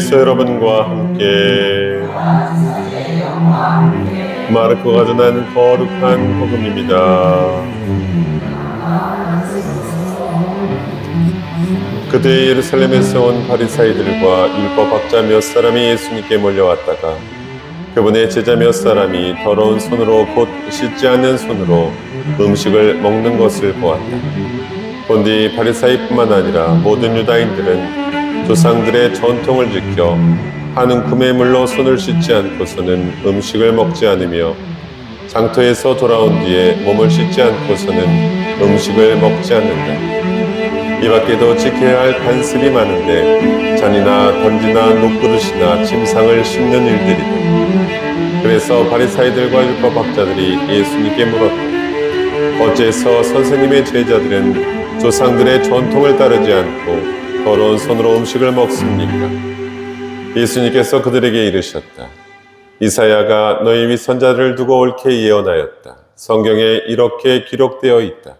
예수님께서 여러분과 함께 마르코가 전한 거룩한 복음입니다. 그때 예루살렘에서 온 바리사이들과 율법학자 몇 사람이 예수님께 몰려왔다가 그분의 제자 몇 사람이 더러운 손으로 곧 씻지 않는 손으로 음식을 먹는 것을 보았다. 본디 바리사이뿐만 아니라 모든 유다인들은 조상들의 전통을 지켜 한 움큼의 물로 손을 씻지 않고서는 음식을 먹지 않으며 장터에서 돌아온 뒤에 몸을 씻지 않고서는 음식을 먹지 않는다. 이 밖에도 지켜야 할 관습이 많은데 잔이나 던지나 녹그릇이나 침상을 씻는 일들이다. 그래서 바리사이들과 율법학자들이 예수님께 물었다. 어째서 선생님의 제자들은 조상들의 전통을 따르지 않고 더러운 손으로 음식을 먹습니까? 예수님께서 그들에게 이르셨다. 이사야가 너희 위 선자를 두고 옳게 예언하였다. 성경에 이렇게 기록되어 있다.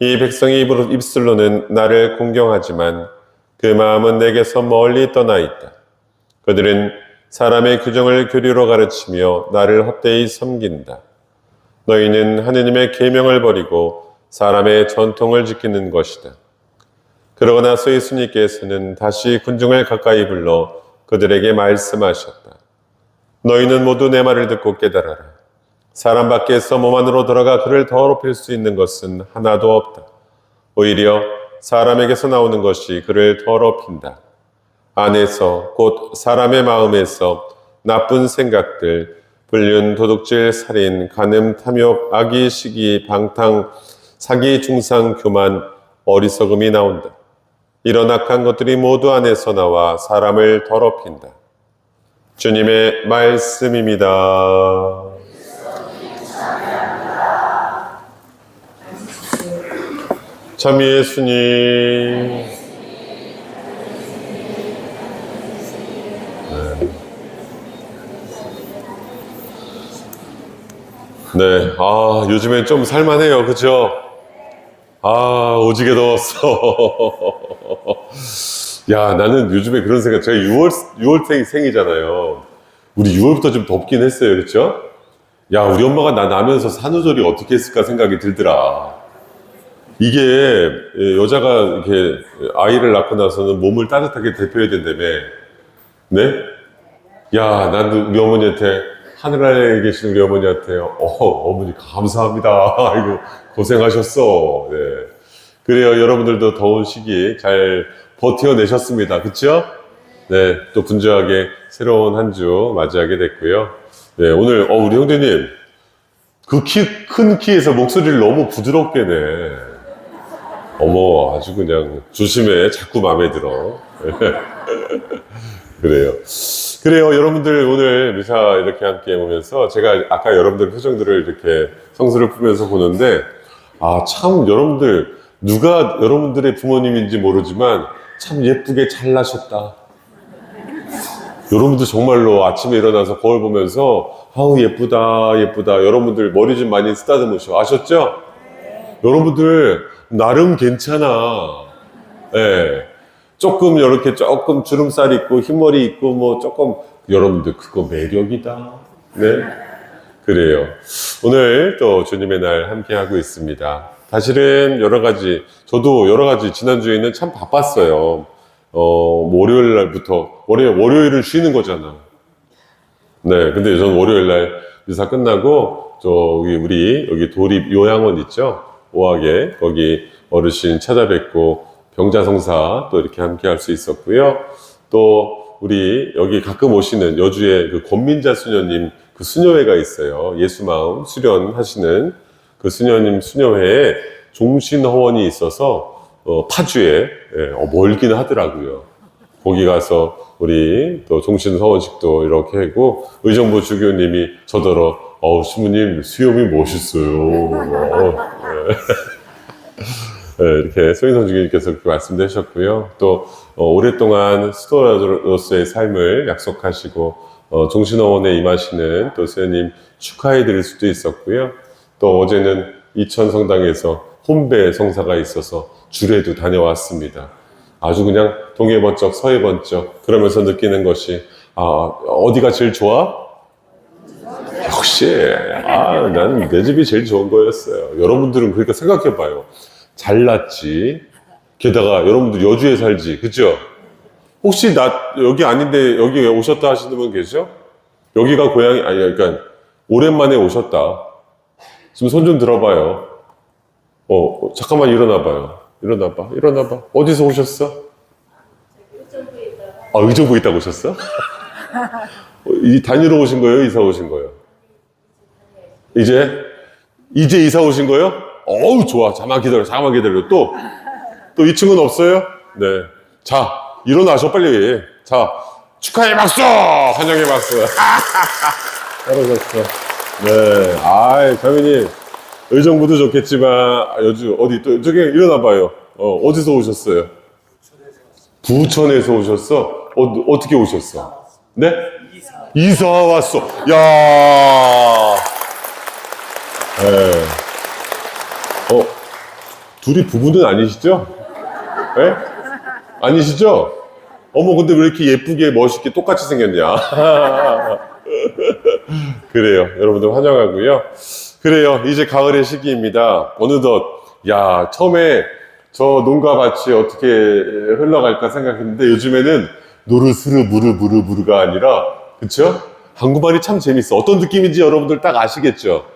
이 백성이 입술로는 나를 공경하지만 그 마음은 내게서 멀리 떠나 있다. 그들은 사람의 규정을 교리로 가르치며 나를 헛되이 섬긴다. 너희는 하느님의 계명을 버리고 사람의 전통을 지키는 것이다. 그러고 나서 예수님께서는 다시 군중을 가까이 불러 그들에게 말씀하셨다. 너희는 모두 내 말을 듣고 깨달아라. 사람 밖에서 몸 안으로 들어가 그를 더럽힐 수 있는 것은 하나도 없다. 오히려 사람에게서 나오는 것이 그를 더럽힌다. 안에서 곧 사람의 마음에서 나쁜 생각들, 불륜, 도둑질, 살인, 간음, 탐욕, 악의, 시기, 방탕, 사기, 중상, 교만, 어리석음이 나온다. 이런 악한 것들이 모두 안에서 나와 사람을 더럽힌다. 주님의 말씀입니다. 참 예수님. 네, 아, 요즘엔 좀 살만해요. 그죠? 아, 오지게 더웠어. 야, 나는 요즘에 그런 생각, 제가 6월, 6월생 생이잖아요. 우리 6월부터 좀 덥긴 했어요. 그렇죠? 야, 우리 엄마가 나 나면서 산후조리 어떻게 했을까 생각이 들더라. 이게 예, 여자가 이렇게 아이를 낳고 나서는 몸을 따뜻하게 데펴야 된다며. 네? 야, 난 우리 어머니한테 하늘나라에 계신 우리 어머니한테 어, 어머니 감사합니다. 아이고 고생하셨어. 네. 그래요. 여러분들도 더운 시기 잘 버텨내셨습니다. 그쵸? 네. 또 분주하게 새로운 한 주 맞이하게 됐고요. 네. 오늘, 어, 우리 형제님. 그 키, 큰 키에서 목소리를 너무 부드럽게 내. 어머, 아주 그냥 조심해. 자꾸 마음에 들어. 그래요. 그래요. 여러분들 오늘 미사 이렇게 함께 보면서 제가 아까 여러분들 표정들을 이렇게 성수를 풀면서 보는데 아, 참 여러분들 누가 여러분들의 부모님인지 모르지만 참 예쁘게 잘 나셨다. 여러분들 정말로 아침에 일어나서 거울 보면서 아우 예쁘다 예쁘다 여러분들 머리 좀 많이 쓰다듬으셔 아셨죠? 여러분들 나름 괜찮아. 예. 조금 이렇게 조금 주름살 있고 흰머리 있고 뭐 조금 여러분들 그거 매력이다. 네. 그래요. 오늘 또 주님의 날 함께 하고 있습니다. 사실은 여러 가지 저도 여러 가지 지난주에는 참 바빴어요. 어, 뭐 월요일 날부터 월요일 월요일은 쉬는 거잖아. 네. 근데 저는 월요일 날 미사 끝나고 저기 우리 여기 도립 요양원 있죠? 오하게 거기 어르신 찾아뵙고 병자성사 또 이렇게 함께 할 수 있었고요. 또 우리 여기 가끔 오시는 여주의 그 권민자 수녀님 그 수녀회가 있어요. 예수 마음 수련하시는 그 수녀님 수녀회에 종신 허원이 있어서 어, 파주에 예, 어, 멀기는 하더라고요. 거기 가서 우리 또 종신허원식도 이렇게 하고 의정부 주교님이 저더러 어우 수모님 수염이 멋있어요. 어, 예. 네, 이렇게 소인선 주교님께서 말씀도 하셨고요. 또 어, 오랫동안 수도로서의 삶을 약속하시고 어, 종신어원에 임하시는 또 수녀님 축하해 드릴 수도 있었고요. 또 어제는 이천 성당에서 혼배 성사가 있어서 주례도 다녀왔습니다. 아주 그냥 동해 번쩍 서해 번쩍 그러면서 느끼는 것이 아 어디가 제일 좋아? 역시 아 나는 내 집이 제일 좋은 거였어요. 여러분들은 그러니까 생각해 봐요. 잘났지. 게다가 여러분들 여주에 살지, 그죠? 혹시 나 여기 아닌데 여기 오셨다 하시는 분 계셔? 여기가 고향이 아니 그러니까 오랜만에 오셨다. 지금 손 좀 들어봐요. 어, 어, 잠깐만 일어나봐요. 일어나봐, 일어나봐. 어디서 오셨어? 아, 의정부에 있다고 오셨어? 어, 이 다니러 오신 거예요? 이사 오신 거예요? 이제? 이제 이사 오신 거예요? 어우, 좋아. 잠깐만 기다려, 잠깐만 기다려. 또, 또 2층은 없어요? 네. 자, 일어나셔, 빨리. 자, 축하의 박수! 환영의 박수. 잘하셨어. 네. 아이, 장현님. 의정부도 좋겠지만, 여주, 어디, 또, 저기, 일어나봐요. 어, 어디서 오셨어요? 부천에서 오셨어? 어, 어떻게 오셨어? 네? 이사 왔어. 야. 네. 어, 둘이 부부는 아니시죠? 네? 아니시죠? 어머, 근데 왜 이렇게 예쁘게 멋있게 똑같이 생겼냐? 그래요. 여러분들 환영하고요. 그래요. 이제 가을의 시기입니다. 어느덧, 야, 처음에 저 농가 밭이 어떻게 흘러갈까 생각했는데 요즘에는 노르스르 무르 무르 무르가 아니라, 그쵸? 한국말이 참 재밌어. 어떤 느낌인지 여러분들 딱 아시겠죠?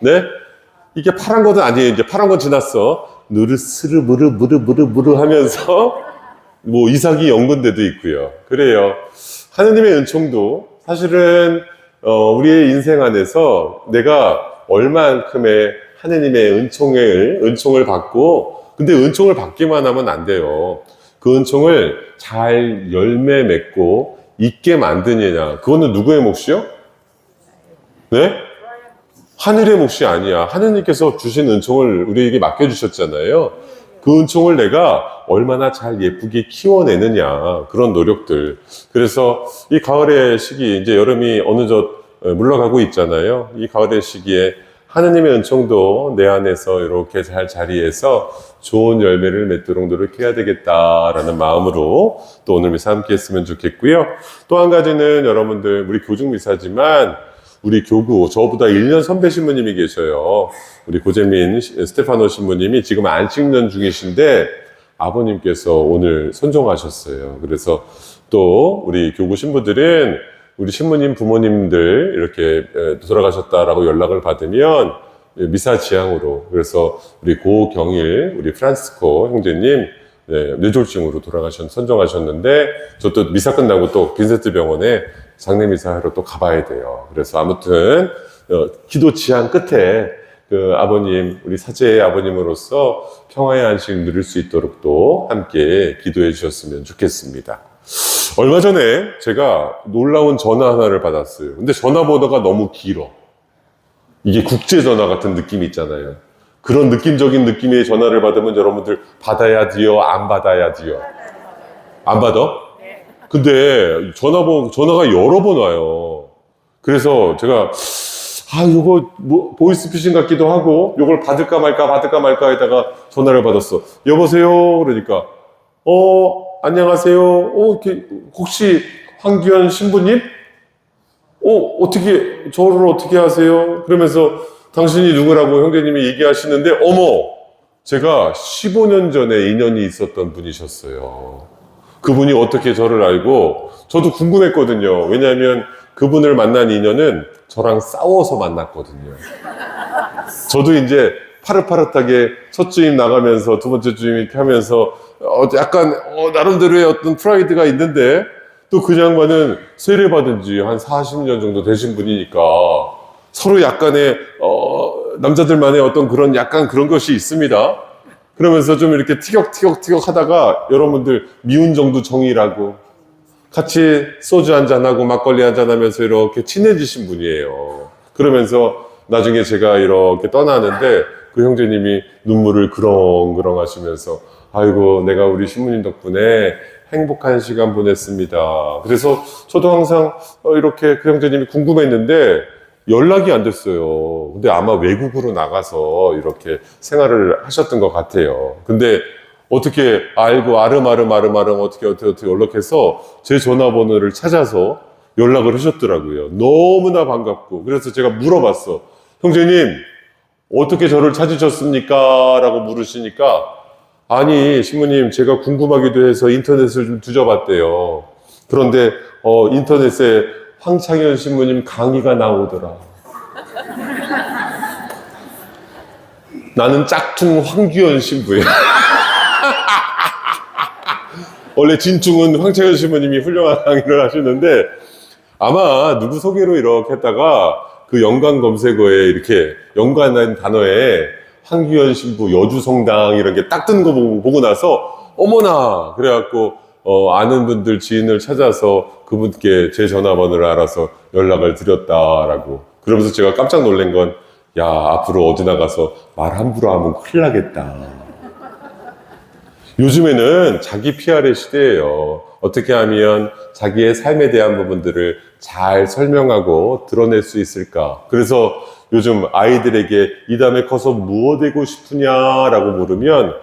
네? 이게 파란 것은 아니에요. 이제 파란 건 지났어. 누르스르 무르 무르 무르 무르 하면서 뭐 이삭이 연근대도 있고요. 그래요. 하느님의 은총도 사실은 어, 우리의 인생 안에서 내가 얼만큼의 하느님의 은총을 은총을 받고 근데 은총을 받기만 하면 안 돼요. 그 은총을 잘 열매 맺고 있게 만드느냐. 그거는 누구의 몫이요? 네? 하늘의 몫이 아니야. 하느님께서 주신 은총을 우리에게 맡겨주셨잖아요. 그 은총을 내가 얼마나 잘 예쁘게 키워내느냐. 그런 노력들. 그래서 이 가을의 시기, 이제 여름이 어느덧 물러가고 있잖아요. 이 가을의 시기에 하느님의 은총도 내 안에서 이렇게 잘 자리해서 좋은 열매를 맺도록 노력해야 되겠다라는 마음으로 또 오늘 미사 함께 했으면 좋겠고요. 또 한 가지는 여러분들, 우리 교중 미사지만 우리 교구, 저보다 1년 선배 신부님이 계셔요. 우리 고재민 스테파노 신부님이 지금 안식년 중이신데 아버님께서 오늘 선종하셨어요. 그래서 또 우리 교구 신부들은 우리 신부님 부모님들 이렇게 에, 돌아가셨다라고 연락을 받으면 미사 지향으로 그래서 우리 고경일 우리 프란스코 형제님 네, 뇌졸중으로 돌아가셨 선정하셨는데 저 또 미사 끝나고 또 빈센트 병원에 장례 미사하러 또 가봐야 돼요. 그래서 아무튼 어, 기도 지향 끝에 그 아버님 우리 사제의 아버님으로서 평화의 안식 누릴 수 있도록 또 함께 기도해 주셨으면 좋겠습니다. 얼마 전에 제가 놀라운 전화 하나를 받았어요. 근데 전화번호가 너무 길어. 이게 국제 전화 같은 느낌이 있잖아요. 그런 느낌적인 느낌의 전화를 받으면 여러분들 받아야 돼요, 안 받아야 돼요? 안 받아? 근데 전화번 전화가 여러 번 와요. 그래서 제가 아 이거 뭐 보이스피싱 같기도 하고 이걸 받을까 말까 받을까 말까 하다가 전화를 받았어. 여보세요. 그러니까 어 안녕하세요. 어 혹시 황규현 신부님? 어 어떻게 저를 어떻게 하세요? 그러면서 당신이 누구라고 형제님이 얘기하시는데 어머 제가 15년 전에 인연이 있었던 분이셨어요. 그분이 어떻게 저를 알고 저도 궁금했거든요. 왜냐하면 그분을 만난 인연은 저랑 싸워서 만났거든요. 저도 이제 파릇파릇하게 첫 주임 나가면서 두 번째 주임 이렇게 하면서 어, 약간 어, 나름대로의 어떤 프라이드가 있는데 또 그 양반은 세례 받은 지 한 40년 정도 되신 분이니까 서로 약간의 어, 남자들만의 어떤 그런 약간 그런 것이 있습니다. 그러면서 좀 이렇게 티격티격티격 하다가 여러분들 미운 정도 정이라고 같이 소주 한잔하고 막걸리 한잔하면서 이렇게 친해지신 분이에요. 그러면서 나중에 제가 이렇게 떠나는데 그 형제님이 눈물을 그렁그렁 하시면서 아이고 내가 우리 신부님 덕분에 행복한 시간 보냈습니다. 그래서 저도 항상 어, 이렇게 그 형제님이 궁금했는데 연락이 안 됐어요. 근데 아마 외국으로 나가서 이렇게 생활을 하셨던 것 같아요. 근데 어떻게 알고 아름아름 아름아름 어떻게 어떻게 어떻게 연락해서 제 전화번호를 찾아서 연락을 하셨더라고요. 너무나 반갑고 그래서 제가 물어봤어. 형제님 어떻게 저를 찾으셨습니까? 라고 물으시니까 아니 신부님 제가 궁금하기도 해서 인터넷을 좀 뒤져봤대요. 그런데 어, 인터넷에 황창현 신부님 강의가 나오더라. 나는 짝퉁 황규현 신부야. 원래 진퉁은 황창현 신부님이 훌륭한 강의를 하시는데 아마 누구 소개로 이렇게 했다가 그 연관 검색어에 이렇게 연관한 단어에 황규현 신부 여주성당 이런 게 딱 뜬 거 보고 나서 어머나 그래갖고 어, 아는 분들 지인을 찾아서 그분께 제 전화번호를 알아서 연락을 드렸다라고 그러면서 제가 깜짝 놀란 건 야 앞으로 어디 나가서 말 함부로 하면 큰일 나겠다 요즘에는 자기 PR의 시대예요. 어떻게 하면 자기의 삶에 대한 부분들을 잘 설명하고 드러낼 수 있을까? 그래서 요즘 아이들에게 이 다음에 커서 무엇 되고 싶으냐라고 물으면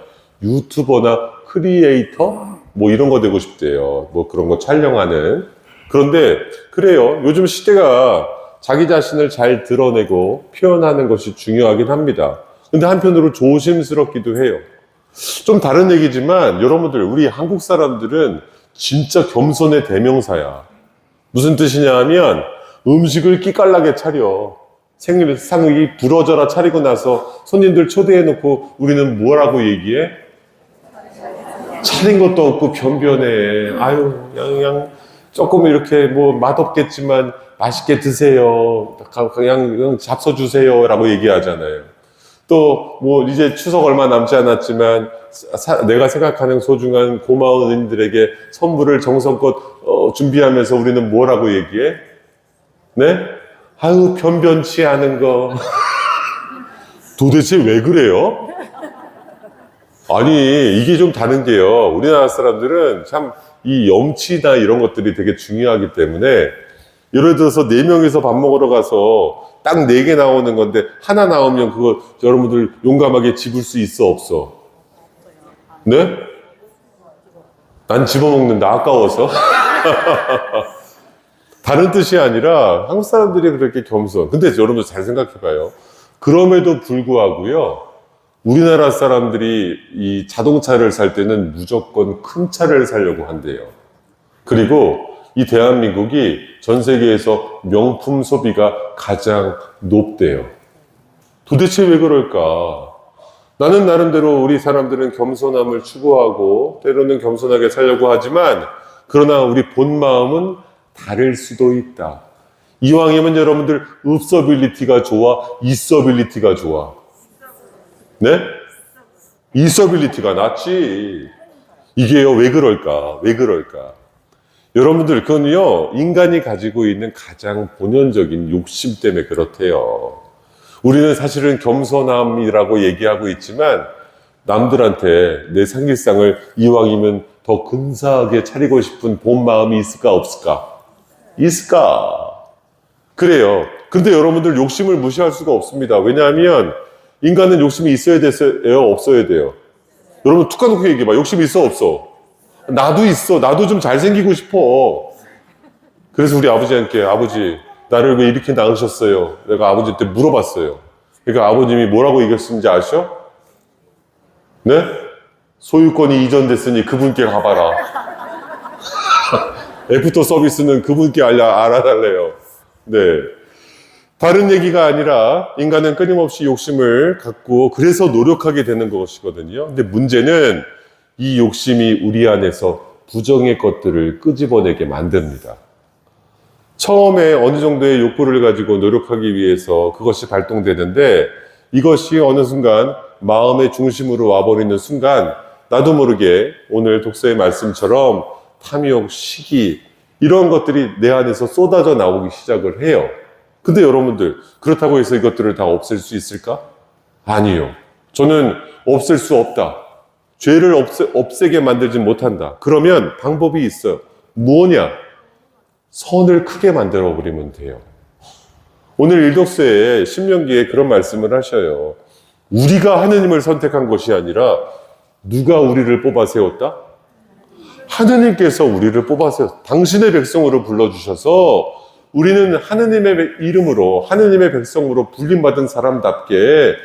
유튜버나 크리에이터? 뭐 이런 거 되고 싶대요. 뭐 그런 거 촬영하는. 그런데 그래요. 요즘 시대가 자기 자신을 잘 드러내고 표현하는 것이 중요하긴 합니다. 근데 한편으로 조심스럽기도 해요. 좀 다른 얘기지만 여러분들 우리 한국 사람들은 진짜 겸손의 대명사야. 무슨 뜻이냐 하면 음식을 끼깔나게 차려. 생상이 부러져라 차리고 나서 손님들 초대해 놓고 우리는 뭐라고 얘기해? 차린 것도 없고 변변해. 아유, 그냥 조금 이렇게 뭐 맛없겠지만 맛있게 드세요. 그냥, 그냥 잡숴 주세요. 라고 얘기하잖아요. 또 뭐 이제 추석 얼마 남지 않았지만 사- 내가 생각하는 소중한 고마운 은인들에게 선물을 정성껏 어, 준비하면서 우리는 뭐라고 얘기해? 네? 아유 변변치 않은 거 도대체 왜 그래요? 아니 이게 좀 다른 게요 우리나라 사람들은 참 이 염치나 이런 것들이 되게 중요하기 때문에 예를 들어서 네 명이서 밥 먹으러 가서 딱 네 개 나오는 건데 하나 나오면 그거 여러분들 용감하게 집을 수 있어 없어? 네? 난 집어먹는다. 아까워서. 다른 뜻이 아니라 한국 사람들이 그렇게 겸손. 근데 여러분들 잘 생각해봐요. 그럼에도 불구하고요 우리나라 사람들이 이 자동차를 살 때는 무조건 큰 차를 사려고 한대요 그리고 이 대한민국이 전 세계에서 명품 소비가 가장 높대요. 도대체 왜 그럴까? 나는 나름대로 우리 사람들은 겸손함을 추구하고 때로는 겸손하게 살려고 하지만 그러나 우리 본 마음은 다를 수도 있다. 이왕이면 여러분들 읍서빌리티가 좋아, 이서빌리티가 좋아. 네? 이서빌리티가 낫지. 이게요, 왜 그럴까? 왜 그럴까? 여러분들, 그건요, 인간이 가지고 있는 가장 본연적인 욕심 때문에 그렇대요. 우리는 사실은 겸손함이라고 얘기하고 있지만, 남들한테 내 생길상을 이왕이면 더 근사하게 차리고 싶은 본 마음이 있을까, 없을까? 있을까? 그래요. 근데 여러분들 욕심을 무시할 수가 없습니다. 왜냐하면, 인간은 욕심이 있어야 돼요, 없어야 돼요? 여러분, 툭 까놓고 얘기해봐. 욕심이 있어, 없어? 나도 있어. 나도 좀 잘생기고 싶어. 그래서 우리 아버지한테 아버지 나를 왜 이렇게 낳으셨어요? 내가 아버지한테 물어봤어요. 그러니까 아버님이 뭐라고 얘기했는지 아셔? 네? 소유권이 이전됐으니 그분께 가봐라. 애프터 서비스는 그분께 알려, 알아달래요. 네. 다른 얘기가 아니라 인간은 끊임없이 욕심을 갖고 그래서 노력하게 되는 것이거든요. 근데 문제는 이 욕심이 우리 안에서 부정의 것들을 끄집어내게 만듭니다. 처음에 어느 정도의 욕구를 가지고 노력하기 위해서 그것이 발동되는데 이것이 어느 순간 마음의 중심으로 와버리는 순간 나도 모르게 오늘 독서의 말씀처럼 탐욕, 시기 이런 것들이 내 안에서 쏟아져 나오기 시작을 해요. 근데 여러분들 그렇다고 해서 이것들을 다 없앨 수 있을까? 아니요. 저는 없앨 수 없다. 죄를 없애, 없애게 만들진 못한다. 그러면 방법이 있어요. 무엇냐? 선을 크게 만들어 버리면 돼요. 오늘 일독서에 신명기에 그런 말씀을 하셔요. 우리가 하느님을 선택한 것이 아니라 누가 우리를 뽑아 세웠다? 하느님께서 우리를 뽑아 세웠 당신의 백성으로 불러주셔서 우리는 하느님의 이름으로 하느님의 백성으로 불림받은 사람답게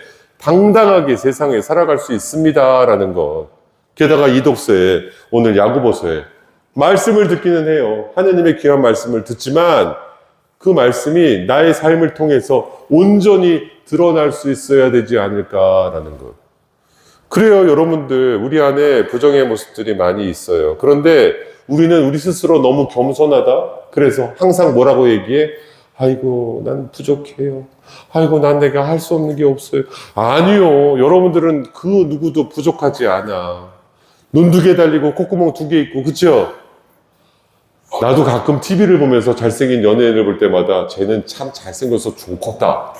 당당하게 세상에 살아갈 수 있습니다라는 것. 게다가 이 독서에 오늘 야고보서에 말씀을 듣기는 해요. 하느님의 귀한 말씀을 듣지만 그 말씀이 나의 삶을 통해서 온전히 드러날 수 있어야 되지 않을까라는 것. 그래요, 여러분들. 우리 안에 부정의 모습들이 많이 있어요. 그런데 우리는 우리 스스로 너무 겸손하다? 그래서 항상 뭐라고 얘기해? 아이고, 난 부족해요. 아이고, 난 내가 할 수 없는 게 없어요. 아니요. 여러분들은 그 누구도 부족하지 않아. 눈 두 개 달리고 콧구멍 두 개 있고, 그쵸? 나도 가끔 TV를 보면서 잘생긴 연예인을 볼 때마다 쟤는 참 잘생겨서 좋겠다.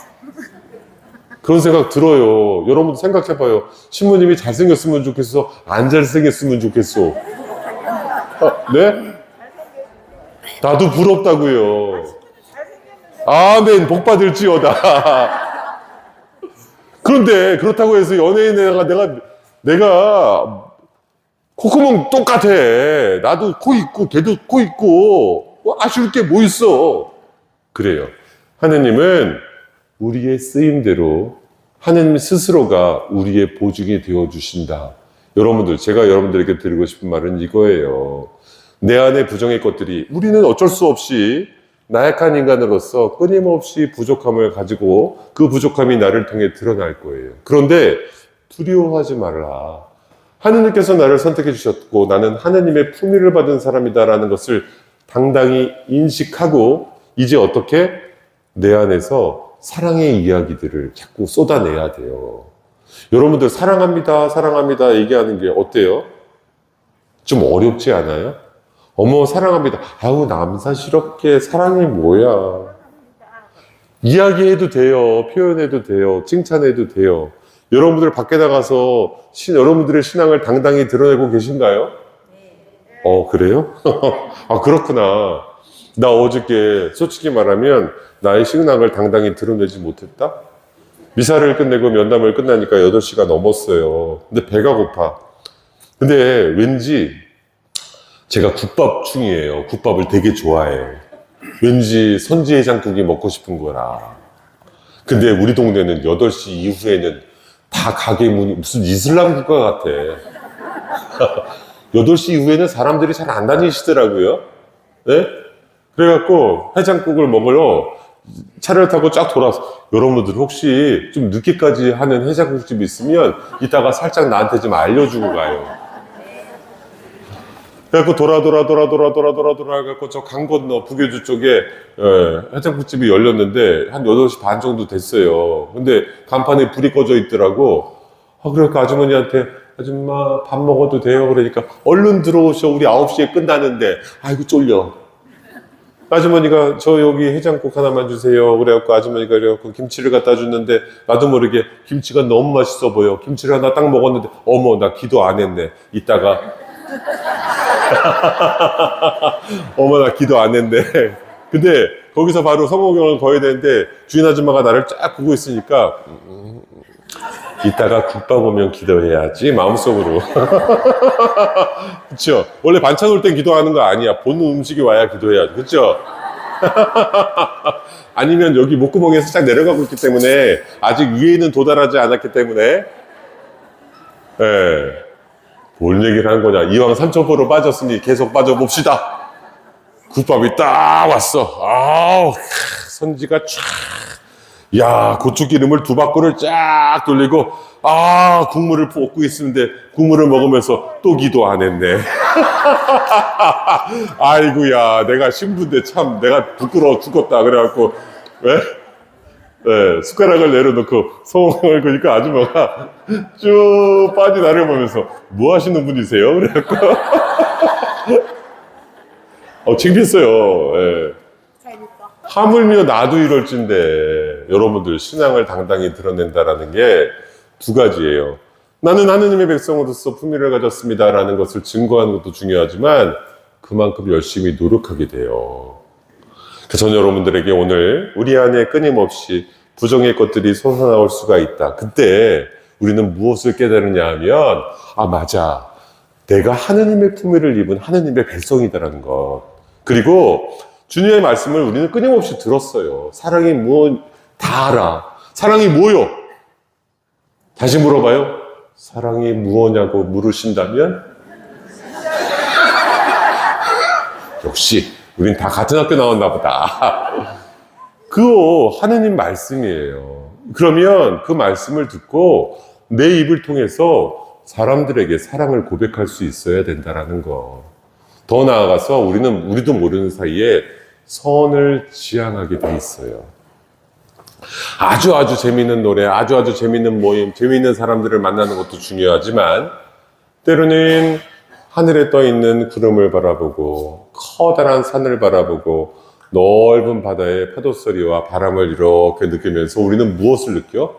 그런 생각 들어요. 여러분도 생각해봐요. 신부님이 잘생겼으면 좋겠어? 안 잘생겼으면 좋겠어? 어, 네? 나도 부럽다고요. 아멘, 복 받을지어다. 그런데 그렇다고 해서 연예인에다가 내가 내가 콧구멍 똑같아. 나도 코 있고 걔도 코 있고 뭐 아쉬울 게 뭐 있어. 그래요. 하느님은 우리의 쓰임대로 하느님 스스로가 우리의 보증이 되어 주신다. 여러분들 제가 여러분들에게 드리고 싶은 말은 이거예요. 내 안에 부정의 것들이 우리는 어쩔 수 없이 나약한 인간으로서 끊임없이 부족함을 가지고 그 부족함이 나를 통해 드러날 거예요. 그런데 두려워하지 말라. 하느님께서 나를 선택해 주셨고 나는 하느님의 품위를 받은 사람이다라는 것을 당당히 인식하고 이제 어떻게 내 안에서 사랑의 이야기들을 자꾸 쏟아내야 돼요. 여러분들 사랑합니다, 사랑합니다 얘기하는 게 어때요? 좀 어렵지 않아요? 어머 사랑합니다. 아우 남사스럽게 사랑이 뭐야? 이야기해도 돼요. 표현해도 돼요. 칭찬해도 돼요. 여러분들 밖에 나가서 신, 여러분들의 신앙을 당당히 드러내고 계신가요? 어, 그래요? 아, 그렇구나. 나 어저께 솔직히 말하면 나의 신앙을 당당히 드러내지 못했다? 미사를 끝내고 면담을 끝나니까 8시가 넘었어요. 근데 배가 고파. 근데 왠지 제가 국밥충이에요. 국밥을 되게 좋아해. 왠지 선지해장국이 먹고 싶은 거라. 근데 우리 동네는 8시 이후에는 다 가게 문이 무슨 이슬람 국가 같아. 8시 이후에는 사람들이 잘 안 다니시더라고요. 네? 그래갖고 해장국을 먹으러 차를 타고 쫙 돌아서 여러분들 혹시 좀 늦게까지 하는 해장국집 있으면 이따가 살짝 나한테 좀 알려주고 가요. 그래갖고 돌아 돌아 돌아 돌아 돌아 돌아 돌아 해갖고 저 강 건너 북여주 쪽에 예, 해장국집이 열렸는데 한 8시 반 정도 됐어요. 근데 간판에 불이 꺼져 있더라고. 아, 그러니까 아주머니한테 아줌마 밥 먹어도 돼요? 그러니까 얼른 들어오셔. 우리 9시에 끝나는데. 아이고 쫄려. 아주머니가 저 여기 해장국 하나만 주세요. 그래갖고 아주머니가 그래갖고 김치를 갖다 줬는데 나도 모르게 김치가 너무 맛있어 보여. 김치를 하나 딱 먹었는데 어머 나 기도 안 했네. 이따가 어머 나 기도 안 했네. 근데 거기서 바로 성호경을 거야 되는데 주인 아줌마가 나를 쫙 보고 있으니까 음, 이따가 국밥 오면 기도해야지 마음속으로. 그쵸? 원래 반찬 올 땐 기도하는 거 아니야. 본 음식이 와야 기도해야지. 그쵸? 아니면 여기 목구멍에 살짝 내려가고 있기 때문에 아직 위에는 도달하지 않았기 때문에. 예. 뭔 얘기를 한 거냐. 이왕 삼천포로 빠졌으니 계속 빠져봅시다. 국밥이 딱 왔어. 아우 선지가 쫙 야, 고추기름을 두 바퀴를 쫙 돌리고, 아, 국물을 붓고 있는데, 국물을 먹으면서 또 기도 안 했네. 아이고야, 내가 신부인데 참, 내가 부끄러워 죽겠다. 그래갖고, 왜? 네, 숟가락을 내려놓고, 소원을 그니까 아줌마가 쭉 빠지 나를 보면서, 뭐 하시는 분이세요? 그래갖고, 어, 창피했어요. 예. 하물며 나도 이럴진데 여러분들 신앙을 당당히 드러낸다라는 게 두 가지예요. 나는 하느님의 백성으로서 품위를 가졌습니다라는 것을 증거하는 것도 중요하지만 그만큼 열심히 노력하게 돼요. 저는 여러분들에게 오늘 우리 안에 끊임없이 부정의 것들이 솟아나올 수가 있다. 그때 우리는 무엇을 깨달으냐 하면, 아, 맞아. 내가 하느님의 품위를 입은 하느님의 백성이다라는 것. 그리고 주님의 말씀을 우리는 끊임없이 들었어요. 사랑이 무엇, 다 알아. 사랑이 뭐요? 다시 물어봐요. 사랑이 무엇냐고 물으신다면? 역시, 우린 다 같은 학교 나왔나 보다. 그거 하느님 말씀이에요. 그러면 그 말씀을 듣고 내 입을 통해서 사람들에게 사랑을 고백할 수 있어야 된다라는 거. 더 나아가서 우리는 우리도 모르는 사이에 선을 지향하게 돼 있어요. 아주 아주 재밌는 노래, 아주 아주 재밌는 모임, 재밌는 사람들을 만나는 것도 중요하지만 때로는 하늘에 떠 있는 구름을 바라보고 커다란 산을 바라보고 넓은 바다의 파도 소리와 바람을 이렇게 느끼면서 우리는 무엇을 느껴?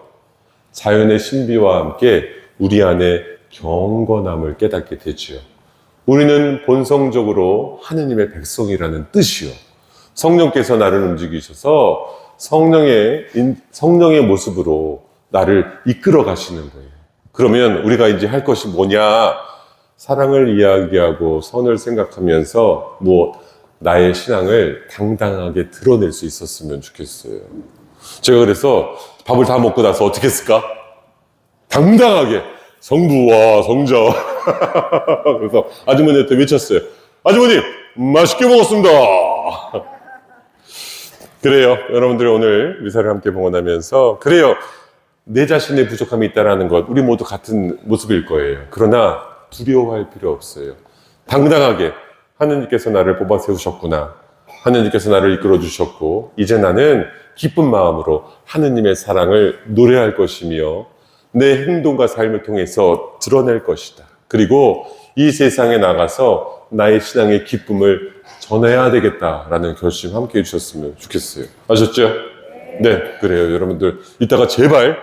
자연의 신비와 함께 우리 안에 경건함을 깨닫게 되지요. 우리는 본성적으로 하느님의 백성이라는 뜻이요. 성령께서 나를 움직이셔서 성령의, 인- 성령의 모습으로 나를 이끌어 가시는 거예요. 그러면 우리가 이제 할 것이 뭐냐? 사랑을 이야기하고 선을 생각하면서 무엇? 나의 신앙을 당당하게 드러낼 수 있었으면 좋겠어요. 제가 그래서 밥을 다 먹고 나서 어떻게 했을까? 당당하게 성부와 성자. 그래서 아주머니한테 외쳤어요. 아주머니, 맛있게 먹었습니다. 그래요. 여러분들 오늘 미사를 함께 봉헌하면서 그래요. 내 자신의 부족함이 있다라는 것 우리 모두 같은 모습일 거예요. 그러나 두려워할 필요 없어요. 당당하게 하느님께서 나를 뽑아 세우셨구나. 하느님께서 나를 이끌어 주셨고 이제 나는 기쁜 마음으로 하느님의 사랑을 노래할 것이며 내 행동과 삶을 통해서 드러낼 것이다. 그리고 이 세상에 나가서 나의 신앙의 기쁨을 전해야 되겠다라는 결심 함께 해주셨으면 좋겠어요. 아셨죠? 네, 그래요. 여러분들 이따가 제발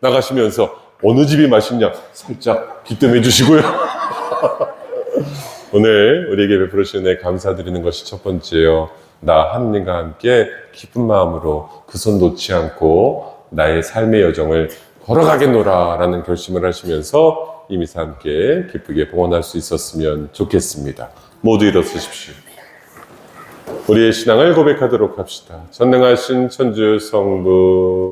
나가시면서 어느 집이 맛있냐 살짝 기뜸해 주시고요. 오늘 우리에게 베풀어 주신 애 감사드리는 것이 첫 번째요. 나 하느님과 함께 기쁜 마음으로 그 손 놓지 않고 나의 삶의 여정을 걸어가겠노라 라는 결심을 하시면서 이 미사 함께 기쁘게 봉헌할 수 있었으면 좋겠습니다. 모두 일어서십시오. 우리의 신앙을 고백하도록 합시다. 전능하신 천주 성부